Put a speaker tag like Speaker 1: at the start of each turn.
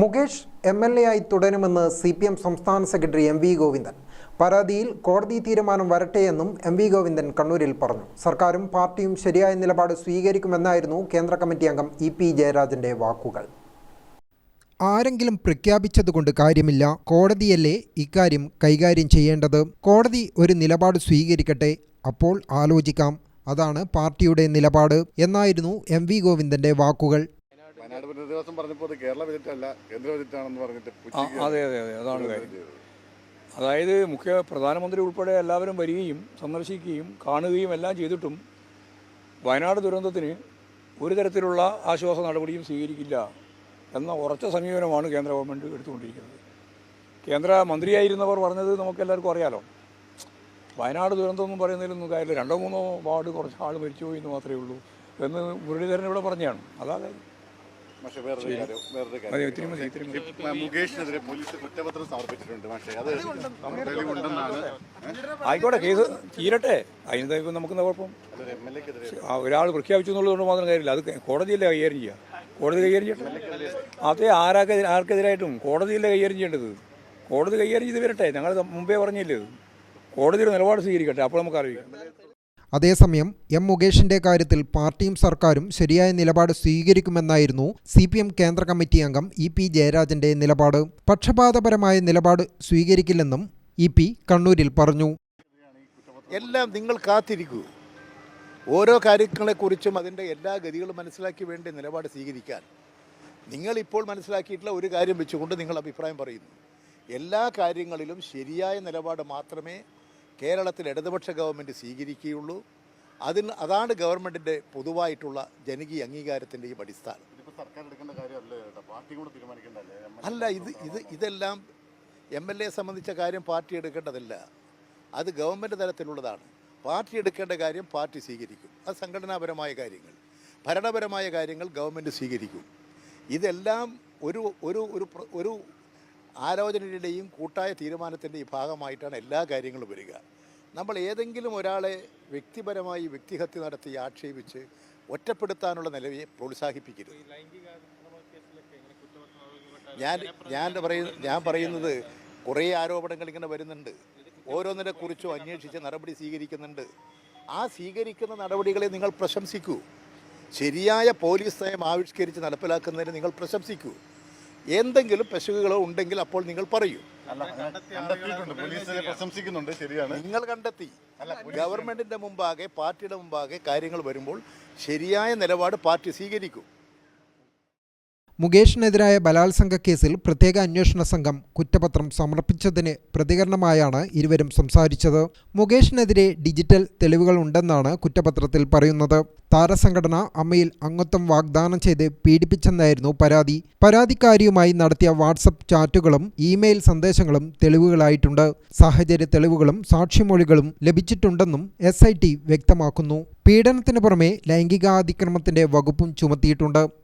Speaker 1: Mukesh M L A ആയി തുടരുമെന്ന് C P M സംസ്ഥാന സെക്രട്ടറി എം വി ഗോവിന്ദൻ. പരാതിയിൽ കോടതി തീരുമാനം വരട്ടെയെന്നും എം വി ഗോവിന്ദൻ കണ്ണൂരിൽ പറഞ്ഞു. സർക്കാരും പാർട്ടിയും ശരിയായ നിലപാട് സ്വീകരിക്കുമെന്നായിരുന്നു കേന്ദ്ര കമ്മിറ്റി അംഗം ഇ പി ജയരാജന്റെ വാക്കുകൾ. ആരെങ്കിലും പ്രഖ്യാപിച്ചതുകൊണ്ട് കാര്യമില്ല. കോടതിയല്ലേ ഇക്കാര്യം കൈകാര്യം ചെയ്യേണ്ടത്? കോടതി ഒരു നിലപാട് സ്വീകരിക്കട്ടെ? അപ്പോൾ ആലോചിക്കാം. അതാണ് പാർട്ടിയുടെ നിലപാട്. എന്നായിരുന്നു എം വി ഗോവിന്ദന്റെ വാക്കുകൾ.
Speaker 2: വയനാട് ദിവസം പറഞ്ഞപ്പോൾ അത് കേരള കേന്ദ്ര പറഞ്ഞിട്ട്
Speaker 3: അതെ അതെ അതെ അതാണ് കാര്യം. അതായത് മുഖ്യ പ്രധാനമന്ത്രി ഉൾപ്പെടെ എല്ലാവരും വരികയും സന്ദർശിക്കുകയും കാണുകയും എല്ലാം ചെയ്തിട്ടും വയനാട് ദുരന്തത്തിന് ഒരു തരത്തിലുള്ള ആശ്വാസ നടപടിയും സ്വീകരിക്കില്ല എന്ന ഉറച്ച സമീപനമാണ് കേന്ദ്ര ഗവൺമെന്റ് എടുത്തുകൊണ്ടിരിക്കുന്നത്. കേന്ദ്ര മന്ത്രിയായിരുന്നവർ പറഞ്ഞത് നമുക്കെല്ലാവർക്കും അറിയാലോ. വയനാട് ദുരന്തം എന്ന് പറയുന്നതിലൊന്നും കാര്യമില്ല. രണ്ടോ മൂന്നോ വാർഡ് കുറച്ച് ആൾ മരിച്ചുപോയി എന്ന് മാത്രമേ ഉള്ളൂ എന്ന് മുരളീധരൻ ഇവിടെ പറഞ്ഞതാണ് അതാ കാര്യം.
Speaker 2: പക്ഷേ വേറൊരു കാര്യം വേറൊരു
Speaker 3: അതെ
Speaker 2: കാര്യം
Speaker 3: ഇത്തിരി മതി ഇത്തിരി മതി.
Speaker 2: ഇപ്പ മുകേഷിനെതിരെ പോലീസ് കുറ്റപത്രം സമർപ്പിച്ചിട്ടുണ്ട് പക്ഷേ അത് തെളിവുണ്ടെന്നാണ്
Speaker 3: ആയിക്കോട്ടെ കേസ് തീരട്ടെ. അതിന് ഇപ്പം നമുക്ക് കുഴപ്പം? ഒരാൾ പ്രഖ്യാപിച്ചു എന്നുള്ളതുകൊണ്ട് മാത്രം കാര്യമില്ല. അത് കോടതിയല്ലേ കൈകാര്യം ചെയ്യുക കോടതി കൈകാര്യം ചെയ്യട്ടെ. അതേ ആരാക്കെ ആർക്കെതിരായിട്ടും കോടതിയല്ലേ കൈകാര്യം ചെയ്യേണ്ടത്? കോടതി കൈകാര്യം ചെയ്ത് വരട്ടെ. ഞങ്ങൾ മുമ്പേ പറഞ്ഞില്ലേ കോടതിയുടെ കോടതി ഒരു നിലപാട് സ്വീകരിക്കട്ടെ. അപ്പോൾ നമുക്ക് അറിയിക്കാം.
Speaker 1: അതേസമയം എം മുകേഷിന്റെ കാര്യത്തിൽ പാർട്ടിയും സർക്കാരും ശരിയായ നിലപാട് സ്വീകരിക്കുമെന്നായിരുന്നു സി പി എം കേന്ദ്ര കമ്മിറ്റി അംഗം ഇ പി ജയരാജന്റെ നിലപാട്. പക്ഷപാതപരമായ നിലപാട് സ്വീകരിക്കില്ലെന്നും ഇ പി കണ്ണൂരിൽ പറഞ്ഞു.
Speaker 4: എല്ലാം നിങ്ങൾ കാത്തിരിക്കൂ. ഓരോ കാര്യങ്ങളെക്കുറിച്ചും അതിന്റെ എല്ലാ ഗതികളും മനസ്സിലാക്കി വേണ്ട നിലപാട് സ്വീകരിക്കാൻ. നിങ്ങൾ ഇപ്പോൾ മനസ്സിലാക്കിയിട്ടുള്ള ഒരു കാര്യം വെച്ചുകൊണ്ട് നിങ്ങൾ അഭിപ്രായം പറയുന്നു. എല്ലാ കാര്യങ്ങളിലും ശരിയായ നിലപാട് മാത്രമേ കേരളത്തിൽ ഇടതുപക്ഷ ഗവൺമെന്റ് സ്വീകരിക്കുകയുള്ളൂ. അതിന് അതാണ് ഗവൺമെന്റിന്റെ പൊതുവായിട്ടുള്ള ജനകീയ അംഗീകാരത്തിന്റെയും അടിസ്ഥാനം. അല്ല ഇത് ഇത് ഇതെല്ലാം എം എൽ എ സംബന്ധിച്ച കാര്യം പാർട്ടി എടുക്കേണ്ടതല്ല. അത് ഗവൺമെന്റ് തലത്തിലുള്ളതാണ്. പാർട്ടി എടുക്കേണ്ട കാര്യം പാർട്ടി സ്വീകരിക്കും. അത് സംഘടനാപരമായ കാര്യങ്ങൾ. ഭരണപരമായ കാര്യങ്ങൾ ഗവൺമെന്റ് സ്വീകരിക്കും. ഇതെല്ലാം ഒരു ഒരു ഒരു ആലോചനയുടെയും കൂട്ടായ തീരുമാനത്തിന്റെയും ഭാഗമായിട്ടാണ് എല്ലാ കാര്യങ്ങളും വരിക. നമ്മൾ ഏതെങ്കിലും ഒരാളെ വ്യക്തിപരമായി വ്യക്തിഹത്യ നടത്തി ആക്ഷേപിച്ച് ഒറ്റപ്പെടുത്താനുള്ള നിലവിയെ പ്രോത്സാഹിപ്പിക്കരുത്. ഞാൻ ഞാൻ പറയുന്നത് ഞാൻ പറയുന്നത് കുറേ ആരോപണങ്ങൾ ഇങ്ങനെ വരുന്നുണ്ട്. ഓരോന്നിനെ കുറിച്ചും അന്വേഷിച്ച് നടപടി സ്വീകരിക്കുന്നുണ്ട്. ആ സ്വീകരിക്കുന്ന നടപടികളെ നിങ്ങൾ പ്രശംസിക്കൂ. ശരിയായ പോലീസ് നയം ആവിഷ്കരിച്ച് നടപ്പിലാക്കുന്നതിന് നിങ്ങൾ പ്രശംസിക്കൂ. എന്തെങ്കിലും പെശകുകളോ ഉണ്ടെങ്കിൽ അപ്പോൾ നിങ്ങൾ പറയൂ.
Speaker 2: പ്രശംസിക്കുന്നുണ്ട് ശരിയാണ്.
Speaker 4: നിങ്ങൾ കണ്ടെത്തി. ഗവൺമെന്റിന്റെ മുമ്പാകെ പാർട്ടിയുടെ മുമ്പാകെ കാര്യങ്ങൾ വരുമ്പോൾ ശരിയായ നിലപാട് പാർട്ടി സ്വീകരിക്കും.
Speaker 1: മുകേഷിനെതിരായ ബലാത്സംഗ കേസിൽ പ്രത്യേക അന്വേഷണ സംഘം കുറ്റപത്രം സമർപ്പിച്ചതിന് പ്രതികരണമായാണ് ഇരുവരും സംസാരിച്ചത്. മുകേഷിനെതിരെ ഡിജിറ്റൽ തെളിവുകൾ ഉണ്ടെന്നാണ് കുറ്റപത്രത്തിൽ പറയുന്നത്. താരസംഘടന അമ്മയിൽ അംഗത്വം വാഗ്ദാനം ചെയ്ത് പീഡിപ്പിച്ചെന്നായിരുന്നു പരാതി. പരാതിക്കാരിയുമായി നടത്തിയ വാട്സപ്പ് ചാറ്റുകളും ഇമെയിൽ സന്ദേശങ്ങളും തെളിവുകളായിട്ടുണ്ട്. സാഹചര്യ തെളിവുകളും സാക്ഷിമൊഴികളും ലഭിച്ചിട്ടുണ്ടെന്നും എസ് വ്യക്തമാക്കുന്നു. പീഡനത്തിന് പുറമെ ലൈംഗികാതിക്രമത്തിന്റെ വകുപ്പും ചുമത്തിയിട്ടുണ്ട്.